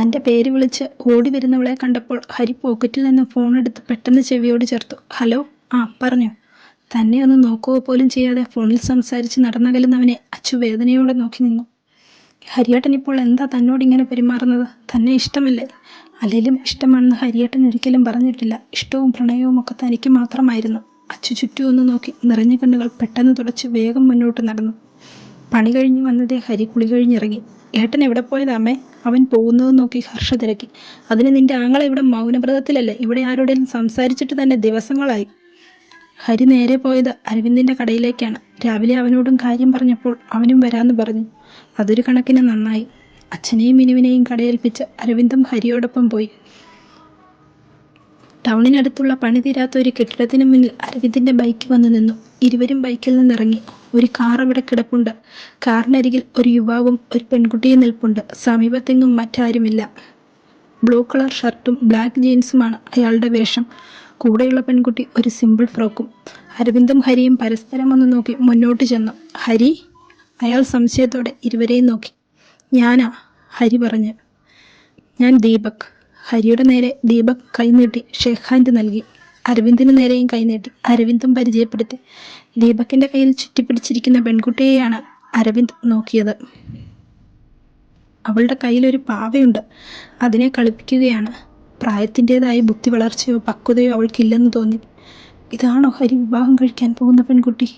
തന്റെ പേര് വിളിച്ച് ഓടി വരുന്നവളെ കണ്ടപ്പോൾ ഹരി പോക്കറ്റിൽ നിന്ന് ഫോൺ എടുത്ത് പെട്ടെന്ന് ചെവിയോട് ചേർത്തു. ഹലോ? ആ പറഞ്ഞു. തന്നെ ഒന്ന് നോക്കുക പോലും ചെയ്യാതെ ഫോണിൽ സംസാരിച്ച് നടന്നകലുന്നവനെ അച്ചു വേദനയോടെ നോക്കി നിന്നു. ഹരിയേട്ടൻ ഇപ്പോൾ എന്താ തന്നോട് ഇങ്ങനെ പെരുമാറുന്നത്? തന്നെ ഇഷ്ടമല്ലേ? അല്ലെങ്കിലും ഇഷ്ടമാണെന്ന് ഹരിയേട്ടൻ ഒരിക്കലും പറഞ്ഞിട്ടില്ല. ഇഷ്ടവും പ്രണയവും ഒക്കെ തനിക്ക് മാത്രമായിരുന്നു. അച്ചു ചുറ്റും ഒന്ന് നോക്കി നിറഞ്ഞ കണ്ണുകൾ പെട്ടെന്ന് തുടച്ച് വേഗം മുന്നോട്ട് നടന്നു. പണി കഴിഞ്ഞ് വന്നതേ ഹരി കുളി കഴിഞ്ഞിറങ്ങി. ഏട്ടൻ എവിടെ പോയതാമേ അവൻ പോകുന്നത് നോക്കി ഹർഷ തിരക്കി. അതിന് നിന്റെ ആങ്ങളെ ഇവിടെ മൗനവ്രതത്തിലല്ലേ? ഇവിടെ ആരോടെയും സംസാരിച്ചിട്ട് തന്നെ ദിവസങ്ങളായി. ഹരി നേരെ പോയത് അരവിന്ദിന്റെ കടയിലേക്കാണ്. രാവിലെ അവനോടും കാര്യം പറഞ്ഞപ്പോൾ അവനും വരാമെന്ന് പറഞ്ഞു. അതൊരു കണക്കിന് നന്നായി. അച്ഛനെയും മിനുവിനെയും കടയേൽപ്പിച്ച് അരവിന്ദും ഹരിയോടൊപ്പം പോയി. ടൗണിനടുത്തുള്ള പണി തീരാത്ത ഒരു കെട്ടിടത്തിന് മുന്നിൽ അരവിന്ദിന്റെ ബൈക്ക് വന്നു നിന്നു. ഇരുവരും ബൈക്കിൽ നിന്നിറങ്ങി. ഒരു കാർ അവിടെ കിടപ്പുണ്ട്. കാറിനരികിൽ ഒരു യുവാവും ഒരു പെൺകുട്ടിയും നിൽപ്പുണ്ട്. സമീപത്തെങ്ങും മറ്റാരുമില്ല. ബ്ലൂ കളർ ഷർട്ടും ബ്ലാക്ക് ജീൻസുമാണ് അയാളുടെ വേഷം. കൂടെയുള്ള പെൺകുട്ടി ഒരു സിമ്പിൾ ഫ്രോക്കും. അരവിന്ദും ഹരിയും പരസ്പരം ഒന്ന് നോക്കി മുന്നോട്ട് ചെന്നു. ഹരി അയാൾ സംശയത്തോടെ ഇരുവരെയും നോക്കി. ഞാനാ ഹരി പറഞ്ഞു. ഞാൻ ദീപക്. ഹരിയുടെ നേരെ ദീപക് കൈനീട്ടി ഷെഹാൻഡ് ഹാൻഡ് നൽകി. അരവിന്ദിന് നേരെയും കൈനീട്ടി അരവിന്ദും പരിചയപ്പെടുത്തി. ദീപക്കിന്റെ കയ്യിൽ ചുറ്റിപ്പിടിച്ചിരിക്കുന്ന പെൺകുട്ടിയെയാണ് അരവിന്ദ് നോക്കിയത്. അവളുടെ കയ്യിലൊരു പാവയുണ്ട്. അതിനെ കളിപ്പിക്കുകയാണ്. പ്രായത്തിന്റെതായ ബുദ്ധി വളർച്ചയോ പക്വതയോ അവൾക്കില്ലെന്ന് തോന്നി. ഇതാണോ ഹരി വിവാഹം കഴിക്കാൻ പോകുന്ന പെൺകുട്ടി?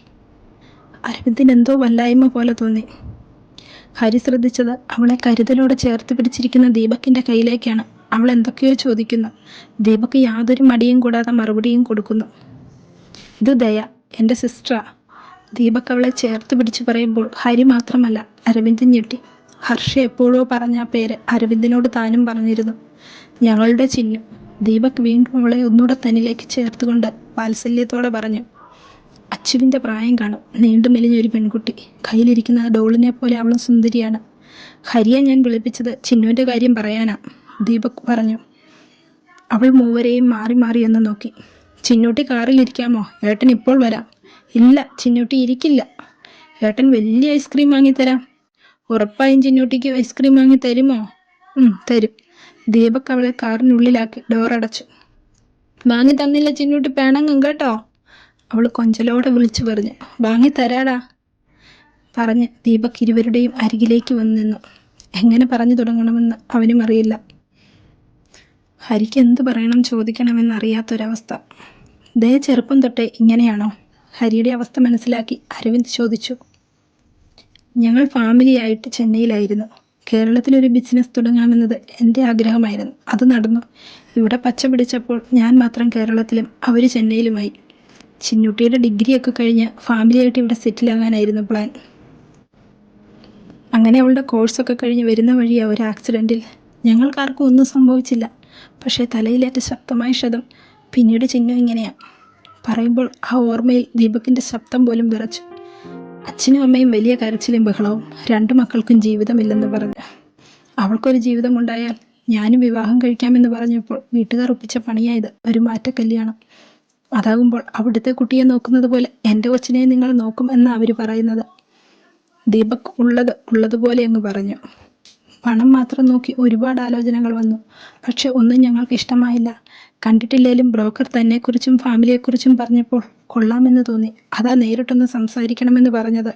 അരവിന്ദിന് എന്തോ വല്ലായ്മ പോലെ തോന്നി. ഹരി ശ്രദ്ധിച്ചത് അവളെ കരുതലോടെ ചേർത്ത് പിടിച്ചിരിക്കുന്ന ദീപക്കിന്റെ കയ്യിലേക്കാണ്. അവൾ എന്തൊക്കെയോ ചോദിക്കുന്നു. ദീപക്ക് യാതൊരു മടിയും കൂടാതെ മറുപടിയും കൊടുക്കുന്നു. ഇത് ദയ എന്റെ സിസ്റ്ററാ. ദീപക് അവളെ ചേർത്ത് പിടിച്ച് പറയുമ്പോൾ ഹരി മാത്രമല്ല അരവിന്ദൻ ഞെട്ടി. ഹർഷ എപ്പോഴോ പറഞ്ഞ ആ പേര് അരവിന്ദനോട് താനും പറഞ്ഞിരുന്നു. ഞങ്ങളുടെ ചിഹ്നം ദീപക് വീണ്ടും അവളെ ഒന്നുകൂടെ തന്നിലേക്ക് ചേർത്തുകൊണ്ട് വാത്സല്യത്തോടെ പറഞ്ഞു. അച്ചുവിന്റെ പ്രായം കാണും. നീണ്ടു മെലിഞ്ഞൊരു പെൺകുട്ടി. കയ്യിലിരിക്കുന്ന ഡോളിനെ പോലെ അവളും സുന്ദരിയാണ്. ഹരിയെ ഞാൻ വിളിപ്പിച്ചത് ചിന്നുവിന്റെ കാര്യം പറയാനാ. ദീപക് പറഞ്ഞു. അവൾ മൂവരെയും മാറി മാറി എന്ന് നോക്കി. ചിന്നൂട്ടി കാറിൽ ഇരിക്കാമോ? ഏട്ടൻ ഇപ്പോൾ വരാം. ഇല്ല ചിന്നൂട്ടി ഇരിക്കില്ല. ഏട്ടൻ വലിയ ഐസ്ക്രീം വാങ്ങിത്തരാം ഉറപ്പായും ചിന്നൂട്ടിക്ക് ഐസ്ക്രീം വാങ്ങി തരുമോ? തരും. ദീപക് അവളെ കാറിനുള്ളിലാക്കി അടച്ചു. വാങ്ങി തന്നില്ല ചിന്നൂട്ടി പേണങ്ങും കേട്ടോ? അവൾ കൊഞ്ചലോടെ വിളിച്ചു പറഞ്ഞു. വാങ്ങി തരാടാ. പറഞ്ഞ് ദീപക് ഇരുവരുടെയും അരികിലേക്ക് വന്നു നിന്നു. എങ്ങനെ പറഞ്ഞു തുടങ്ങണമെന്ന് അവനും അറിയില്ല. ഹരിക്ക് എന്ത് പറയണം ചോദിക്കണമെന്ന് അറിയാത്തൊരവസ്ഥ. ദേ ചെറുപ്പം തൊട്ടേ ഇങ്ങനെയാണോ? ഹരിയുടെ അവസ്ഥ മനസ്സിലാക്കി അരവിന്ദ് ചോദിച്ചു. ഞങ്ങൾ ഫാമിലിയായിട്ട് ചെന്നൈയിലായിരുന്നു. കേരളത്തിലൊരു ബിസിനസ് തുടങ്ങാമെന്നത് എന്റെ ആഗ്രഹമായിരുന്നു. അത് നടന്നു. ഇവിടെ പച്ച പിടിച്ചപ്പോൾ ഞാൻ മാത്രം കേരളത്തിലും അവർ ചെന്നൈയിലുമായി. ചിന്നുട്ടിയുടെ ഡിഗ്രിയൊക്കെ കഴിഞ്ഞ് ഫാമിലിയായിട്ട് ഇവിടെ സെറ്റിലാകാനായിരുന്നു പ്ലാൻ. അങ്ങനെ അവളുടെ കോഴ്സൊക്കെ കഴിഞ്ഞ് വരുന്ന വഴി ഒരു ആക്സിഡന്റിൽ. ഞങ്ങൾക്കാർക്കും ഒന്നും സംഭവിച്ചില്ല. പക്ഷേ തലയിലേറ്റ ശക്തമായ ക്ഷതം പിന്നീട് ചിഹ്നം ഇങ്ങനെയാണ് പറയുമ്പോൾ ആ ഓർമ്മയിൽ ദീപകിന്റെ ശബ്ദം പോലും വിറച്ചു. അച്ഛനും അമ്മയും വലിയ കരച്ചിലും ബഹളവും രണ്ടു മക്കൾക്കും ജീവിതമില്ലെന്ന് പറഞ്ഞു. അവൾക്കൊരു ജീവിതമുണ്ടായാൽ ഞാനും വിവാഹം കഴിക്കാമെന്ന് പറഞ്ഞപ്പോൾ വീട്ടുകാർ ഒപ്പിച്ച പണിയായത് ഒരു മാറ്റ കല്യാണം അതാകുമ്പോൾ അവിടുത്തെ കുട്ടിയെ നോക്കുന്നത് പോലെ എന്റെ കൊച്ചിനെ നിങ്ങൾ നോക്കും എന്നാണ് അവർ പറയുന്നത്. ദീപക് ഉള്ളത് ഉള്ളതുപോലെ അങ്ങ് പറഞ്ഞു. പണം മാത്രം നോക്കി ഒരുപാട് ആലോചനകൾ വന്നു. പക്ഷെ ഒന്നും ഞങ്ങൾക്ക് ഇഷ്ടമായില്ല. കണ്ടിട്ടില്ലേലും ബ്രോക്കർ തന്നെക്കുറിച്ചും ഫാമിലിയെക്കുറിച്ചും പറഞ്ഞപ്പോൾ കൊള്ളാമെന്ന് തോന്നി. അതാ നേരിട്ടൊന്ന് സംസാരിക്കണമെന്ന് പറഞ്ഞത്.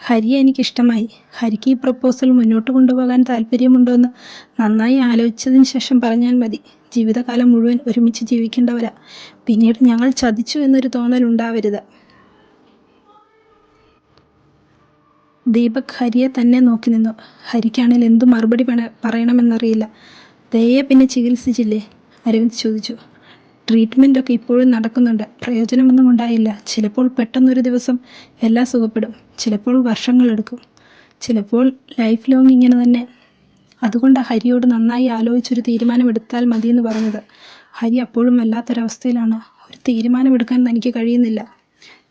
ഹരിയെ എനിക്കിഷ്ടമായി. ഹരിക്ക് ഈ പ്രപ്പോസൽ മുന്നോട്ട് കൊണ്ടുപോകാൻ താല്പര്യമുണ്ടോ എന്ന് നന്നായി ആലോചിച്ചതിന് ശേഷം പറഞ്ഞാൽ മതി. ജീവിതകാലം മുഴുവൻ ഒരുമിച്ച് ജീവിക്കേണ്ടവരാ. പിന്നീട് ഞങ്ങൾ ചതിച്ചു എന്നൊരു തോന്നൽ ഉണ്ടാവരുത് ദീപക് ഹരിയെ തന്നെ നോക്കി നിന്നു. ഹരിക്കാണെങ്കിൽ എന്തു മറുപടി പറയണമെന്നറിയില്ല. ദയയെ പിന്നെ ചികിത്സിച്ചില്ലേ? അരവിന്ദ് ചോദിച്ചു. ട്രീറ്റ്മെന്റ് ഒക്കെ ഇപ്പോഴും നടക്കുന്നുണ്ട്. പ്രയോജനമൊന്നും ഉണ്ടായില്ല. ചിലപ്പോൾ പെട്ടെന്നൊരു ദിവസം എല്ലാം സുഖപ്പെടും. ചിലപ്പോൾ വർഷങ്ങളെടുക്കും. ചിലപ്പോൾ ലൈഫ് ലോങ് ഇങ്ങനെ തന്നെ. അതുകൊണ്ട് ഹരിയോട് നന്നായി ആലോചിച്ചൊരു തീരുമാനമെടുത്താൽ മതിയെന്ന് പറഞ്ഞത്. ഹരി അപ്പോഴും വല്ലാത്തൊരവസ്ഥയിലാണ്. ഒരു തീരുമാനമെടുക്കാൻ തനിക്ക് കഴിയുന്നില്ല.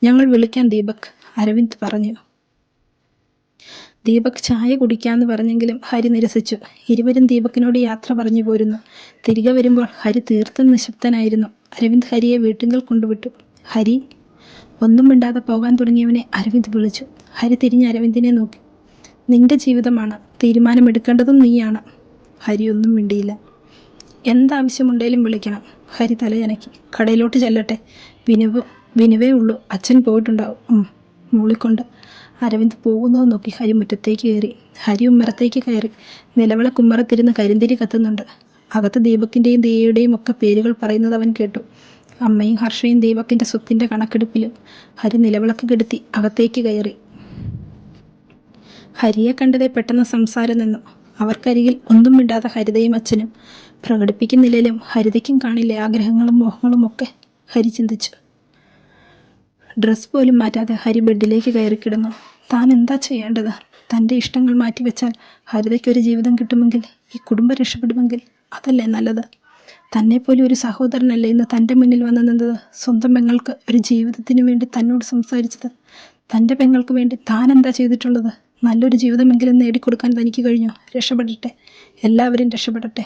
ഞങ്ങൾ വിളിക്കാൻ ദീപക് അരവിന്ദ് പറഞ്ഞു. ദീപക് ചായ കുടിക്കാമെന്ന് പറഞ്ഞെങ്കിലും ഹരി നിരസിച്ചു. ഇരുവരും ദീപക്കിനോട് യാത്ര പറഞ്ഞു പോരുന്നു. തിരികെ വരുമ്പോൾ ഹരി തീർത്തും നിശബ്ദനായിരുന്നു. അരവിന്ദ് ഹരിയെ വീട്ടിൽ കൊണ്ടുവിട്ടു. ഹരി ഒന്നും മിണ്ടാതെ പോകാൻ തുടങ്ങിയവനെ അരവിന്ദ് വിളിച്ചു. ഹരി തിരിഞ്ഞ് അരവിന്ദിനെ നോക്കി. നിന്റെ ജീവിതമാണ്. തീരുമാനമെടുക്കേണ്ടതും നീയാണ്. ഹരി ഒന്നും മിണ്ടിയില്ല. എന്താവശ്യമുണ്ടേലും വിളിക്കണം. ഹരി തലയനക്കി. കടയിലോട്ട് ചെല്ലട്ടെ. വിനുവ് വിനുവേ ഉള്ളൂ. അച്ഛൻ പോയിട്ടുണ്ടാവും. മൂളിക്കൊണ്ട്. അരവിന്ദ് പോകുന്നത് നോക്കി ഹരി മുറ്റത്തേക്ക് കയറി. ഹരി ഉമ്മറത്തേക്ക് കയറി. നിലവിള കുമ്മറത്തിരുന്ന് കരിന്തിരി കത്തുന്നുണ്ട്. അകത്ത് ദീപക്കിന്റെയും ദേവിയുടെയും ഒക്കെ പേരുകൾ പറയുന്നത് അവൻ കേട്ടു. അമ്മയും ഹർഷയും ദീപക്കിന്റെ സ്വത്തിന്റെ കണക്കെടുപ്പിലും ഹരി നിലവിളക്ക് കെടുത്തി അകത്തേക്ക് കയറി. ഹരിയെ കണ്ടതേ പെട്ടെന്ന് സംസാരം നിന്നു. അവർക്കരികിൽ ഒന്നും മിണ്ടാതെ ഹരിതയും അച്ഛനും. പ്രകടിപ്പിക്കുന്നില്ലെങ്കിലും ഹരിതയ്ക്കും കാണില്ലേ ആഗ്രഹങ്ങളും മോഹങ്ങളും ഒക്കെ ഹരി ചിന്തിച്ചു. ഡ്രസ് പോലും മാറ്റാതെ ഹരി ബെഡിലേക്ക് കയറി കിടന്നു. താൻ എന്താ ചെയ്യേണ്ടത്? തന്റെ ഇഷ്ടങ്ങൾ മാറ്റിവെച്ചാൽ ഹരിതയ്ക്കൊരു ജീവിതം കിട്ടുമെങ്കിൽ ഈ കുടുംബം രക്ഷപ്പെടുമെങ്കിൽ അതല്ലേ നല്ലത്? തന്നെപ്പോലെ ഒരു സഹോദരനല്ലേ ഇന്ന് തന്റെ മുന്നിൽ വന്നു നിന്നത് സ്വന്തം പെങ്ങൾക്ക് ഒരു ജീവിതത്തിന് വേണ്ടി തന്നോട് സംസാരിച്ചത്? തന്റെ പെങ്ങൾക്ക് വേണ്ടി താൻ എന്താ ചെയ്തിട്ടുള്ളത്? നല്ലൊരു ജീവിതമെങ്കിലും നേടിക്കൊടുക്കാൻ തനിക്ക് കഴിഞ്ഞു. രക്ഷപ്പെടട്ടെ. എല്ലാവരും രക്ഷപ്പെടട്ടെ.